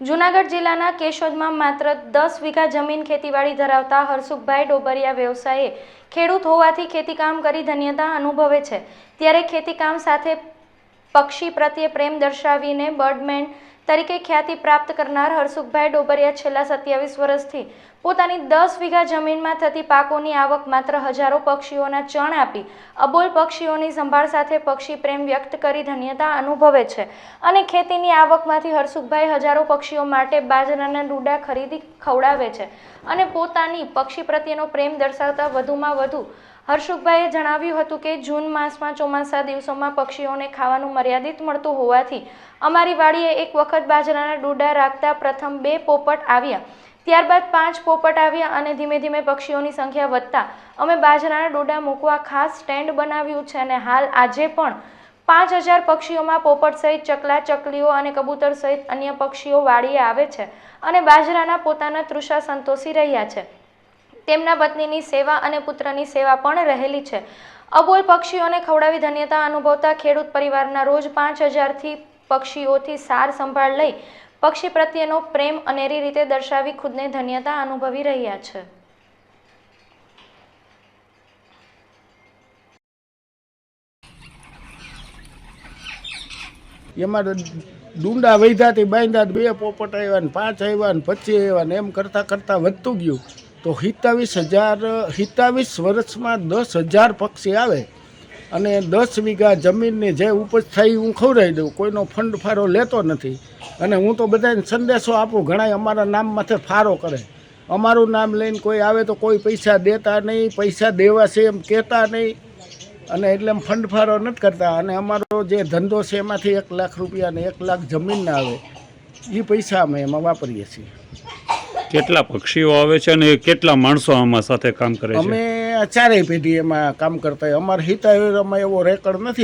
જૂનાગઢ જિલ્લાના કેશોદમાં માત્ર દસ વીઘા જમીન ખેતીવાડી ધરાવતા હરસુખભાઈ ડોબરિયા વ્યવસાયે ખેડૂત હોવાથી ખેતીકામ કરી ધન્યતા અનુભવે છે. ત્યારે ખેતીકામ સાથે પક્ષી પ્રત્યે પ્રેમ દર્શાવીને બર્ડમેન તરીકે ખ્યાતિ પ્રાપ્ત કરનાર હરસુખભાઈ ડોબરિયા છેલ્લા સત્યાવીસ વર્ષથી પોતાની દસ વીઘા જમીનમાં થતી પાકોની આવક માત્ર હજારો પક્ષીઓના ચણ આપી અબોલ પક્ષીઓની સંભાળ સાથે પક્ષી પ્રેમ વ્યક્ત કરી ધન્યતા અનુભવે છે. અને ખેતીની આવકમાંથી હરસુખભાઈ હજારો પક્ષીઓ માટે બાજરાના ડૂડા ખરીદી ખવડાવે છે અને પોતાની પક્ષી પ્રત્યેનો પ્રેમ દર્શાવતા વધુમાં વધુ હર્ષુખભાઈએ જણાવ્યું હતું કે જૂન માસમાં ચોમાસા દિવસોમાં પક્ષીઓને ખાવાનું મર્યાદિત મળતું હોવાથી અમારી વાડીએ એક વખત બાજરાના ડૂડા રાખતા પ્રથમ બે પોપટ આવ્યા. ત્યારબાદ પાંચ પોપટ આવ્યા અને ધીમે ધીમે પક્ષીઓની સંખ્યા વધતા અમે બાજરાના ડોડા મૂકવા ખાસ સ્ટેન્ડ બનાવ્યું છે અને હાલ આજે પણ પાંચ હજાર પક્ષીઓમાં પોપટ સહિત ચકલા, ચકલીઓ અને કબૂતર સહિત અન્ય પક્ષીઓ વાડીએ આવે છે અને બાજરાના પોતાના તૃષા સંતોષી રહ્યા છે. તેમના પત્નીની સેવા અને પુત્રની સેવા પણ રહેલી છે. અબોલ પક્ષીઓને ખવડાવી ધન્યતા અનુભવતા ખેડૂત પરિવારના રોજ પાંચ હજારથી પક્ષીઓથી સાર સંભાળ લઈ પક્ષી પ્રત્યેનો પ્રેમ અનેરી રીતે દર્શાવી ખુદને ધન્યતા અનુભવી રહ્યા છે. એમાં ડુંડા વૈધાથી બાંધ્યા, બે પોપટ આવ્યા ને પાંચ આવ્યા ને પચીસ આવ્યા ને એમ કરતાં કરતાં વધતું ગયું. તો સિત્તાવીસ હજાર સિત્તાવીસ વર્ષમાં દસ હજાર પક્ષી આવે અને દસ વીઘા જમીનની જે ઉપજ થાય હું ખવડાવી દઉં, કોઈનો ફંડ ફારો લેતો નથી. અને હું તો બધાને સંદેશો આપું, ઘણાય અમારા નામ માથે ફારો કરે. અમારું નામ લઈને કોઈ આવે તો કોઈ પૈસા દેતા નહીં, પૈસા દેવા છે એમ કહેતા નહીં. અને એટલે એમ ફંડ ફાળો નથી કરતા. અને અમારો જે ધંધો છે એમાંથી એક લાખ રૂપિયા ને એક લાખ જમીનના આવે. એ પૈસા અમે એમાં વાપરીએ છીએ. કેટલા પક્ષીઓ આવે છે અને કેટલા માણસો આમાં સાથે કામ કરે છે? અમે ચારેય પેઢી એમાં કામ કરતા અમારે હિતાયુરમાં એવો રેકર્ડ નથી.